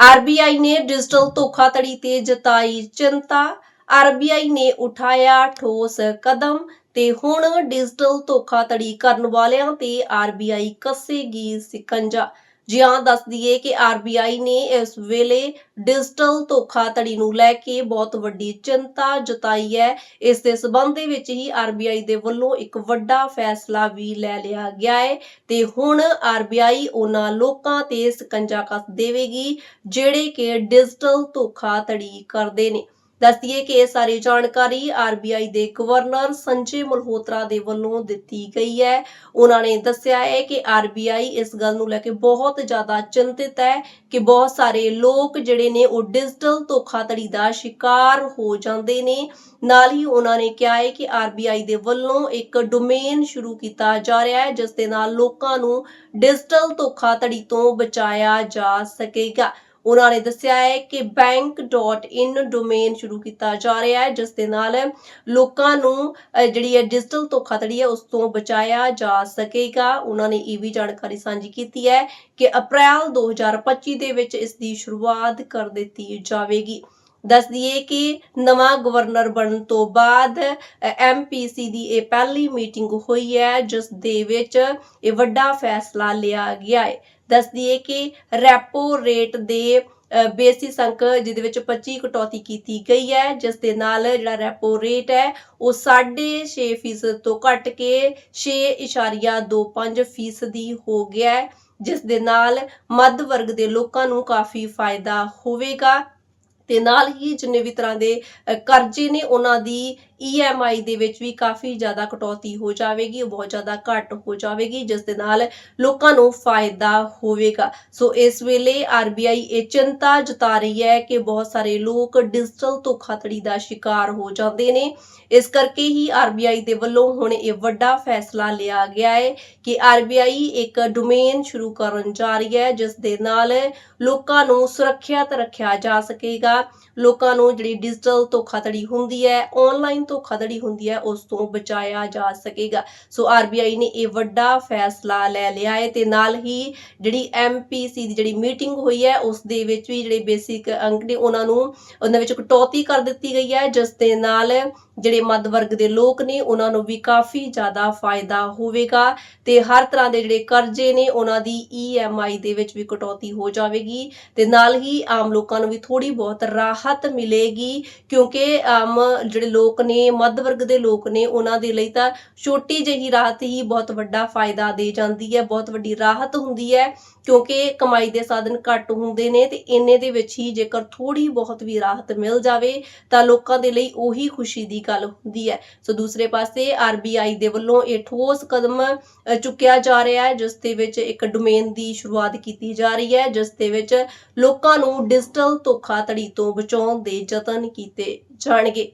RBI ਨੇ digital ਧੋਖਾਧੜੀ ਤੇ ਜਤਾਈ ਚਿੰਤਾ। ਆਰਬੀਆਈ ਨੇ ਉਠਾਇਆ ਠੋਸ ਕਦਮ ਤੇ ਹੁਣ ਡਿਜੀਟਲ ਧੋਖਾਧੜੀ ਕਰਨ ਵਾਲਿਆਂ ਤੇ ਆਰਬੀਆਈ ਕੱਸੇਗੀ ਸਿਕੰਜਾ। ਜੀ ਹਾਂ, ਦੱਸ ਦਈਏ ਕਿ ਆਰਬੀਆਈ ਨੇ ਇਸ ਵੇਲੇ ਡਿਜੀਟਲ ਧੋਖਾਧੜੀ ਨੂੰ ਲੈ ਕੇ ਬਹੁਤ ਵੱਡੀ ਚਿੰਤਾ ਜਤਾਈ ਹੈ। ਇਸ ਦੇ ਸਬੰਧ ਦੇ ਵਿੱਚ ਹੀ ਆਰਬੀਆਈ ਦੇ ਵੱਲੋਂ ਇੱਕ ਵੱਡਾ ਫੈਸਲਾ ਵੀ ਲੈ ਲਿਆ ਗਿਆ ਹੈ ਤੇ ਹੁਣ ਆਰਬੀਆਈ ਉਹਨਾਂ ਲੋਕਾਂ ਤੇ ਸਕੰਜਾ ਕੱਸ ਦੇਵੇਗੀ, ਜਿਹੜੇ ਕਿ ਡਿਜੀਟਲ ਧੋਖਾਧੜੀ ਕਰਦੇ ਨੇ। ਦੱਸਦੀਏ ਕਿ ਇਹ ਸਾਰੀ ਜਾਣਕਾਰੀ ਆਰਬੀਆਈ ਦੇ ਗਵਰਨਰ ਸੰਜੇ ਮਲਹੋਤਰਾ ਦੇ ਵੱਲੋਂ ਦਿੱਤੀ ਗਈ ਹੈ। ਉਹਨਾਂ ਨੇ ਦੱਸਿਆ ਹੈ ਕਿ ਆਰਬੀਆਈ ਇਸ ਗੱਲ ਨੂੰ ਲੈ ਕੇ ਬਹੁਤ ਜ਼ਿਆਦਾ ਚਿੰਤਿਤ ਹੈ ਕਿ ਬਹੁਤ ਸਾਰੇ ਲੋਕ ਜਿਹੜੇ ਨੇ ਉਹ ਡਿਜੀਟਲ ਧੋਖਾਧੜੀ ਦਾ ਸ਼ਿਕਾਰ ਹੋ ਜਾਂਦੇ ਨੇ। ਨਾਲ ਹੀ ਉਹਨਾਂ ਨੇ ਕਿਹਾ ਹੈ ਕਿ ਆਰਬੀਆਈ ਦੇ ਵੱਲੋਂ ਇੱਕ ਡੋਮੇਨ ਸ਼ੁਰੂ ਕੀਤਾ ਜਾ ਰਿਹਾ ਹੈ, ਜਿਸ ਦੇ ਨਾਲ ਲੋਕਾਂ ਨੂੰ ਡਿਜੀਟਲ ਧੋਖਾਧੜੀ ਤੋਂ ਬਚਾਇਆ ਜਾ ਸਕੇਗਾ। ਉਹਨਾਂ ਨੇ ਦੱਸਿਆ ਹੈ ਕਿ bank.in ਡੋਮੇਨ ਸ਼ੁਰੂ ਕੀਤਾ ਜਾ ਰਿਹਾ ਹੈ, ਜਿਸ ਦੇ ਨਾਲ ਲੋਕਾਂ ਨੂੰ ਜਿਹੜੀ ਹੈ ਡਿਜੀਟਲ ਧੋਖਾਧੜੀ ਹੈ ਉਸ ਤੋਂ ਬਚਾਇਆ ਜਾ ਸਕੇਗਾ। ਉਹਨਾਂ ਨੇ ਇਹ ਵੀ ਜਾਣਕਾਰੀ ਸਾਂਝੀ ਕੀਤੀ ਹੈ ਕਿ ਅਪ੍ਰੈਲ 2025 ਦੇ ਵਿੱਚ ਇਸ ਦੀ ਸ਼ੁਰੂਆਤ ਕਰ ਦਿੱਤੀ ਜਾਵੇਗੀ। ਦੱਸ ਦਈਏ ਕਿ ਨਵਾਂ ਗਵਰਨਰ ਬਣਨ ਤੋਂ ਬਾਅਦ ਐਮਪੀਸੀ ਦੀ ਇਹ ਪਹਿਲੀ ਮੀਟਿੰਗ ਹੋਈ ਹੈ, ਜਿਸ ਦੇ ਵਿੱਚ ਇਹ ਵੱਡਾ ਫੈਸਲਾ ਲਿਆ ਗਿਆ ਹੈ। ਦੱਸ ਦਈਏ ਕਿ ਰੈਪੋ ਰੇਟ ਦੇ ਬੇਸਿਸ ਅੰਕ ਜਿਹਦੇ ਵਿੱਚ 25 ਕਟੌਤੀ ਕੀਤੀ ਗਈ ਹੈ, ਜਿਸ ਦੇ ਨਾਲ ਜਿਹੜਾ ਰੈਪੋ ਰੇਟ ਹੈ, ਉਹ 6.5 ਫੀਸਦ ਤੋਂ ਘਟ ਕੇ 6.25 ਫੀਸਦੀ ਹੋ ਗਿਆ ਹੈ, ਜਿਸ ਦੇ ਨਾਲ ਮੱਧ ਵਰਗ ਦੇ ਲੋਕਾਂ ਨੂੰ ਕਾਫੀ ਫਾਇਦਾ ਹੋਵੇਗਾ। ਤੇ ਨਾਲ ਹੀ ਜਿੰਨੇ ਵੀ ਤਰ੍ਹਾਂ ਦੇ ਕਰਜ਼ੇ ਨੇ ਉਹਨਾਂ ਦੀ ਈਐਮਆਈ ਦੇ ਵਿੱਚ ਵੀ ਕਾਫੀ ਜ਼ਿਆਦਾ ਕਟੌਤੀ ਹੋ ਜਾਵੇਗੀ, ਉਹ ਬਹੁਤ ਜ਼ਿਆਦਾ ਘੱਟ ਹੋ ਜਾਵੇਗੀ, ਜਿਸ ਦੇ ਨਾਲ ਲੋਕਾਂ ਨੂੰ ਫਾਇਦਾ ਹੋਵੇਗਾ। ਸੋ ਇਸ ਵੇਲੇ ਆਰਬੀਆਈ ਇਹ ਚਿੰਤਾ ਜਤਾ ਰਹੀ ਹੈ ਕਿ ਬਹੁਤ ਸਾਰੇ ਲੋਕ ਡਿਜੀਟਲ ਧੋਖਾਧੜੀ ਦਾ ਸ਼ਿਕਾਰ ਹੋ ਜਾਂਦੇ ਨੇ। ਇਸ ਕਰਕੇ ਹੀ ਆਰਬੀਆਈ ਦੇ ਵੱਲੋਂ ਹੁਣ ਇਹ ਵੱਡਾ ਫੈਸਲਾ ਲਿਆ ਗਿਆ ਹੈ ਕਿ ਆਰਬੀਆਈ ਇੱਕ ਡੋਮੇਨ ਸ਼ੁਰੂ ਕਰਨ ਜਾ ਰਹੀ ਹੈ, ਜਿਸ ਦੇ ਨਾਲ ਲੋਕਾਂ ਨੂੰ ਸੁਰੱਖਿਅਤ ਰੱਖਿਆ ਜਾ ਸਕੇਗਾ। ਲੋਕਾਂ ਨੂੰ ਜਿਹੜੀ ਡਿਜੀਟਲ ਧੋਖਾਧੜੀ ਹੁੰਦੀ ਹੈ ਆਨਲਾਈਨ ਧੋਖਾਧੜੀ ਹੁੰਦੀ ਹੈ, ਉਸ ਤੋਂ ਬਚਾਇਆ ਜਾ ਸਕੇਗਾ। ਸੋ ਆਰਬੀਆਈ ਨੇ ਇਹ ਵੱਡਾ ਫੈਸਲਾ ਲੈ ਲਿਆ ਹੈ ਤੇ ਨਾਲ ਹੀ ਜਿਹੜੀ ਐਮਪੀਸੀ ਦੀ ਜਿਹੜੀ ਮੀਟਿੰਗ ਹੋਈ ਹੈ, ਉਸ ਦੇ ਵਿੱਚ ਵੀ ਜਿਹੜੇ ਬੇਸਿਕ ਅੰਕ ਨੇ, ਉਹਨਾਂ ਨੂੰ ਉਹਨਾਂ ਵਿੱਚ ਕਟੌਤੀ ਕਰ ਦਿੱਤੀ ਗਈ ਹੈ, ਜਿਸ ਦੇ ਨਾਲ ਜਿਹੜੇ ਮੱਧ ਵਰਗ ਦੇ ਲੋਕ ਨੇ, ਉਹਨਾਂ ਨੂੰ ਵੀ ਕਾਫੀ ਜ਼ਿਆਦਾ ਫਾਇਦਾ ਹੋਵੇਗਾ ਤੇ ਹਰ ਤਰ੍ਹਾਂ ਦੇ ਜਿਹੜੇ ਕਰਜ਼ੇ ਨੇ, ਉਹਨਾਂ ਦੀ ਈਐਮਆਈ ਦੇ ਵਿੱਚ ਵੀ ਕਟੌਤੀ ਹੋ ਜਾਵੇਗੀ ਤੇ ਨਾਲ ਹੀ ਆਮ ਲੋਕਾਂ ਨੂੰ ਵੀ ਥੋੜੀ ਬਹੁਤ ਰਾਹਤ ਮਿਲੇਗੀ ਕਿਉਂਕਿ ਆਮ ਜਿਹੜੇ ਲੋਕ ਨੇ ਮੱਧ ਵਰਗ ਦੇ ਲੋਕ ਨੇ ਉਹਨਾਂ ਦੇ ਲਈ ਤਾਂ ਛੋਟੀ ਜਿਹੀ ਰਾਹਤ ਹੀ ਬਹੁਤ ਵੱਡਾ ਫਾਇਦਾ ਦੇ ਜਾਂਦੀ ਹੈ, ਬਹੁਤ ਵੱਡੀ ਰਾਹਤ ਹੁੰਦੀ ਹੈ ਕਿਉਂਕਿ ਕਮਾਈ ਦੇ ਸਾਧਨ ਘੱਟ ਹੁੰਦੇ ਨੇ ਤੇ ਇੰਨੇ ਦੇ ਵਿੱਚ ਹੀ ਜੇਕਰ ਥੋੜੀ ਬਹੁਤ ਵੀ ਰਾਹਤ ਮਿਲ ਜਾਵੇ ਤਾਂ ਲੋਕਾਂ ਦੇ ਲਈ ਉਹੀ ਖੁਸ਼ੀ ਦੀ ਗੱਲ ਹੁੰਦੀ ਹੈ। ਸੋ ਦੂਸਰੇ ਪਾਸੇ ਆਰਬੀਆਈ ਦੇ ਵੱਲੋਂ ਇਹ ਠੋਸ ਕਦਮ ਚੁੱਕਿਆ ਜਾ ਰਿਹਾ ਹੈ, ਜਿਸ ਦੇ ਵਿੱਚ ਇੱਕ ਡੋਮੇਨ ਦੀ ਸ਼ੁਰੂਆਤ ਕੀਤੀ ਜਾ ਰਹੀ ਹੈ, ਜਿਸ ਦੇ ਵਿੱਚ ਲੋਕਾਂ ਨੂੰ ਡਿਜੀਟਲ ਧੋਖਾਧੜੀ ਤੋਂ ਬਚਾਉਣ ਦੇ ਯਤਨ ਕੀਤੇ ਜਾਣਗੇ।